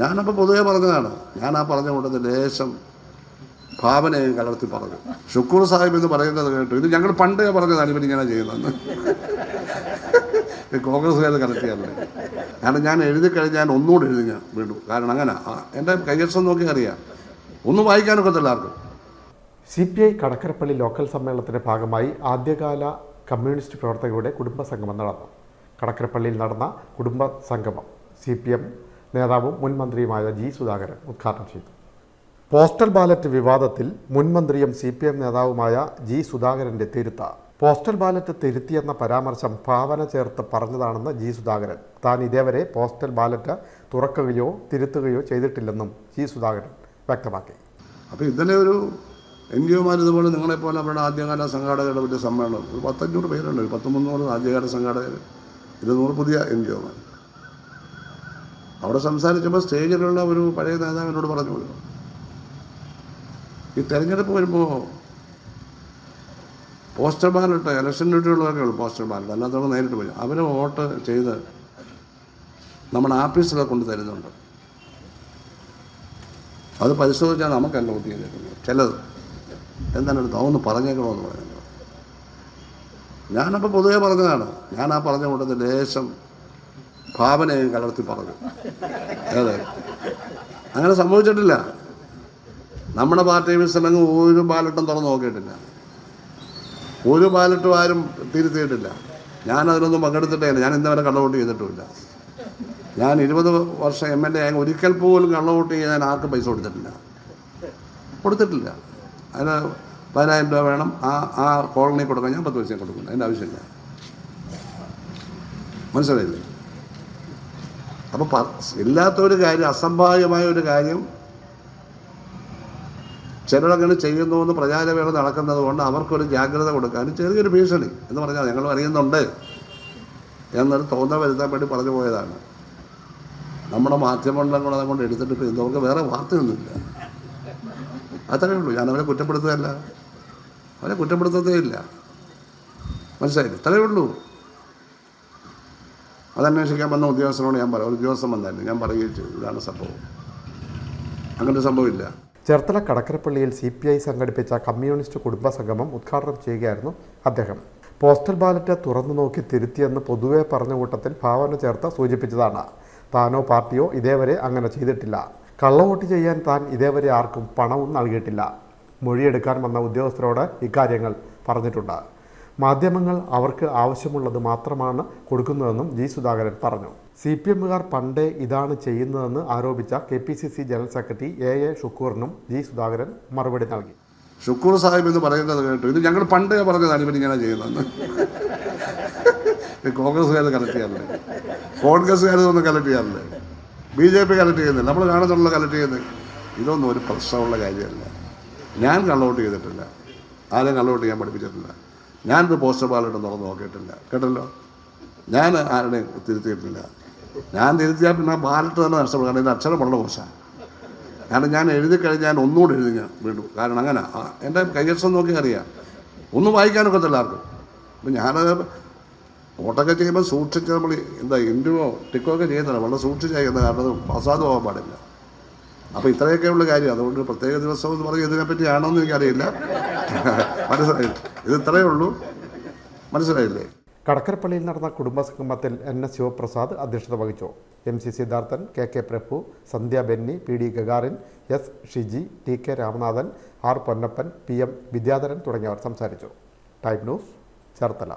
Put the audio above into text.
ഞാനപ്പോൾ പൊതുവെ പറഞ്ഞതാണ്. ഞാൻ ആ പറഞ്ഞ കൊണ്ടത് ലേശം ഭാവനയും കലർത്തി പറഞ്ഞു. ഷുക്കൂർ സാഹിബ് എന്ന് പറയുന്നത് കേട്ടു. ഇത് ഞങ്ങൾ പണ്ടേ പറഞ്ഞതാണ് ഇവരിങ്ങനെ കോൺഗ്രസ് കോൺഗ്രസ്സുകാർ കലർത്തിയല്ലേ കാരണം ഞാൻ എഴുതി കഴിഞ്ഞാൽ ഒന്നുകൂടെ എഴുതി ഞാൻ വീണ്ടും കാരണം അങ്ങനെ എന്റെ കൈകക്ഷം നോക്കി അറിയാം. ഒന്നും വായിക്കാനൊക്കത്തില്ല ആർക്കും. C P I Kadakkarappally local സമ്മേളനത്തിന്റെ ഭാഗമായി ആദ്യകാല കമ്മ്യൂണിസ്റ്റ് പ്രവർത്തകരുടെ കുടുംബ സംഗമം നടന്നു. കടക്കരപ്പള്ളിയിൽ നടന്ന കുടുംബ സംഗമം സി പി എം നേതാവും മുൻ മന്ത്രിയുമായ ജി സുധാകരൻ ഉദ്ഘാടനം ചെയ്തു. പോസ്റ്റൽ ബാലറ്റ് വിവാദത്തിൽ മുൻ മന്ത്രിയും സി പി എം നേതാവുമായ ജി സുധാകരന്റെ തിരുത്ത. പോസ്റ്റൽ ബാലറ്റ് തിരുത്തിയെന്ന പരാമർശം ഭാവന ചേർത്ത് പറഞ്ഞതാണെന്ന് ജി സുധാകരൻ. താൻ ഇതേവരെ പോസ്റ്റൽ ബാലറ്റ് തുറക്കുകയോ തിരുത്തുകയോ ചെയ്തിട്ടില്ലെന്നും ജി സുധാകരൻ വ്യക്തമാക്കി. അപ്പോൾ ഇന്നലെ ഒരു എൻ ജി ഒമാർ ഇതുപോലെ നിങ്ങളെപ്പോലെ അവരുടെ ആദ്യകാല സംഘാടകരുടെ വലിയ സമ്മേളനം. ഒരു പത്തഞ്ഞൂറ് പേരുണ്ട്. ഒരു പത്ത് ആദ്യകാല സംഘാടകർ ഇരുന്നൂറ് പുതിയ എൻ ജി ഒമാർ അവിടെ സംസാരിച്ചപ്പോൾ സ്റ്റേജിലുള്ള ഒരു പഴയ നേതാവ് എന്നോട് പറഞ്ഞു ഈ തെരഞ്ഞെടുപ്പ് വരുമ്പോൾ പോസ്റ്റർ ബാലറ്റ് ഇലക്ഷൻ ഡ്യൂട്ടിയുള്ളവരൊക്കെ ഉള്ളൂ പോസ്റ്റർ ബാലറ്റ്. അല്ലാത്തവർ നേരിട്ട് പോയി. അവർ വോട്ട് ചെയ്ത് നമ്മുടെ ആഫീസിലെ കൊണ്ട് തരുന്നുണ്ട്. അത് പരിശോധിച്ചാൽ നമുക്കല്ല വോട്ട് ചെയ്തേക്കുന്നത് ചിലത് എന്താണ് എടുത്ത് അതൊന്ന് പറഞ്ഞേക്കണമെന്ന് പറയുന്നത് ഞാനപ്പോൾ പൊതുവെ പറഞ്ഞതാണ്. ഞാൻ ആ പറഞ്ഞ കൂട്ടത്തിൽ ലേശം ഭാവനയും കലർത്തി പറഞ്ഞു. അതെ. അങ്ങനെ സംഭവിച്ചിട്ടില്ല. നമ്മുടെ പാർട്ടി മിസ്റ്റർ ഒരു ബാലറ്റും തുറന്ന് നോക്കിയിട്ടില്ല. ഒരു ബാലറ്റും ആരും തിരുത്തിയിട്ടില്ല. ഞാൻ അതിനൊന്നും പങ്കെടുത്തിട്ടേ ഇല്ല. ഞാൻ ഇന്നവരെ കള്ളവോട്ട് ചെയ്തിട്ടുമില്ല. ഞാൻ ഇരുപത് വർഷം എം എൽ എ ആയ ഒരിക്കൽ പോലും കള്ളവോട്ട് ചെയ്യാൻ ആർക്കും പൈസ കൊടുത്തിട്ടില്ല. കൊടുത്തിട്ടില്ല. അതിന് പതിനായിരം രൂപ വേണം. ആ ആ കോളനി കൊടുക്കാൻ ഞാൻ പത്ത് പൈസ കൊടുക്കുന്നു അതിന്റെ ആവശ്യമില്ല. മനസ്സിലായില്ലേ? അപ്പോൾ പ ഇല്ലാത്ത ഒരു കാര്യം അസംഭാവ്യമായ ഒരു കാര്യം ചിലരങ്ങനെ ചെയ്യുന്നു എന്ന് പ്രചാരവേള നടക്കുന്നത് കൊണ്ട് അവർക്കൊരു ജാഗ്രത കൊടുക്കാനും ചെറിയൊരു ഭീഷണി എന്ന് പറഞ്ഞാൽ ഞങ്ങൾ അറിയുന്നുണ്ട് എന്നൊരു തോന്നൽ വരുത്താൻ വേണ്ടി പറഞ്ഞു പോയതാണ്. നമ്മുടെ മാധ്യമങ്ങളെ കൊണ്ട് എടുത്തിട്ട് ഇപ്പോൾ നമുക്ക് വേറെ വാർത്തയൊന്നുമില്ല. അത്രയേ ഉള്ളൂ. ഞാൻ അവരെ കുറ്റപ്പെടുത്തുകയല്ല. അവരെ കുറ്റപ്പെടുത്തതേ ഇല്ല. മനസ്സിലായില്ല? ഉള്ളൂ. അതന്വേഷിക്കാൻ വന്ന ഉദ്യോഗസ്ഥനോട് ഞാൻ പറയാം. ഒരു ഉദ്യോഗസ്ഥൻ വന്നായിരുന്നു. ഞാൻ പറയുകയും ചെയ്തു. ഇതാണ് സംഭവം. അങ്ങനെ സംഭവമില്ല. ചേർത്തല കടക്കരപ്പള്ളിയിൽ സി പി ഐ സംഘടിപ്പിച്ച കമ്മ്യൂണിസ്റ്റ് കുടുംബ സംഗമം ഉദ്ഘാടനം ചെയ്യുകയായിരുന്നു അദ്ദേഹം. പോസ്റ്റൽ ബാലറ്റ് തുറന്നു നോക്കി തിരുത്തിയെന്ന് പൊതുവെ പറഞ്ഞ കൂട്ടത്തിൽ ഭാവന ചേർത്ത് സൂചിപ്പിച്ചതാണ്. താനോ പാർട്ടിയോ ഇതേവരെ അങ്ങനെ ചെയ്തിട്ടില്ല. കള്ളവോട്ട് ചെയ്യാൻ താൻ ഇതേവരെ ആർക്കും പണവും നൽകിയിട്ടില്ല. മൊഴിയെടുക്കാൻ വന്ന ഉദ്യോഗസ്ഥരോട് ഇക്കാര്യങ്ങൾ പറഞ്ഞിട്ടുണ്ട്. മാധ്യമങ്ങൾ അവർക്ക് ആവശ്യമുള്ളത് മാത്രമാണ് കൊടുക്കുന്നതെന്നും ജി സുധാകരൻ പറഞ്ഞു. സി പി എമ്മുകാർ പണ്ടേ ഇതാണ് ചെയ്യുന്നതെന്ന് ആരോപിച്ച K P C C general secretary A A ഷുക്കൂറിനും G Sudhakaran മറുപടി നൽകി. ഷുക്കൂർ സാഹിബ് എന്ന് പറയുന്നത് കേട്ടു. ഇത് ഞങ്ങൾ പണ്ടേ പറഞ്ഞതാണ് ഇവരിങ്ങനെ ചെയ്യുന്നതെന്ന്. കോൺഗ്രസ്സുകാർ കലക്ട് ചെയ്യാറില്ലേ? കോൺഗ്രസ്സുകാർ ഇതൊന്നും കലക്ട് ചെയ്യാറില്ലേ? ബി ജെ പി കലക്ട് ചെയ്യുന്നില്ല. നമ്മൾ കാണുന്നുള്ള കലക്ട് ചെയ്യുന്നത്. ഇതൊന്നും ഒരു പ്രശ്നമുള്ള കാര്യമല്ല. ഞാൻ കള്ളവോട്ട് ചെയ്തിട്ടില്ല. ആരെയും കള്ളവോട്ട് ചെയ്യാൻ പഠിപ്പിച്ചിട്ടില്ല. ഞാനൊരു പോസ്റ്റർ ബാലറ്റ് തുറന്ന് നോക്കിയിട്ടില്ല. കേട്ടല്ലോ? ഞാൻ ആരുടെയും തിരുത്തിയിട്ടില്ല. ഞാൻ തിരുത്തിയാൽ പിന്നെ ബാലറ്റ് തന്നെ നഷ്ടപ്പെടും. കാരണം ഇത് അക്ഷരം വളരെ മോശമാണ്. കാരണം ഞാൻ എഴുതി കഴിഞ്ഞാൽ ഞാൻ ഒന്നുകൂടെ എഴുതി ഞാൻ വിടും കാരണം അങ്ങനെ എന്റെ കൈയക്ഷരം നോക്കി അറിയാം. ഒന്നും വായിക്കാനൊക്കത്തില്ല ആർക്കും. അപ്പം ഞാനത് വോട്ടൊക്കെ ചെയ്യുമ്പോൾ സൂക്ഷിച്ച് നമ്മൾ എന്താ ഇന്റുവോ ടിക്കോ ഒക്കെ ചെയ്യുന്നില്ല. വളരെ സൂക്ഷിച്ച് ചെയ്യുന്ന കാരണം അത് അസാധുവാകാൻ പാടില്ല. അപ്പോൾ ഇത്രയൊക്കെയുള്ള കാര്യം. അതുകൊണ്ട് പ്രത്യേക ദിവസം എന്ന് പറഞ്ഞ് ഇതിനെപ്പറ്റി ആണോന്ന് എനിക്കറിയില്ല. മനസ്സിലായി. ഇത് ഇത്രയേ ഉള്ളൂ. മനസ്സിലായില്ലേ? കടക്കരപ്പള്ളിയിൽ നടന്ന കുടുംബ സംഗമത്തിൽ എൻ എസ് ശിവപ്രസാദ് അധ്യക്ഷത വഹിച്ചു. M C Sidharthan K K Prabhu Sandhya Benny P D Gagarin S Shiji T K Ramanathan R Ponnappan P M Vidyadharan തുടങ്ങിയവർ സംസാരിച്ചു. Time News Cherthala.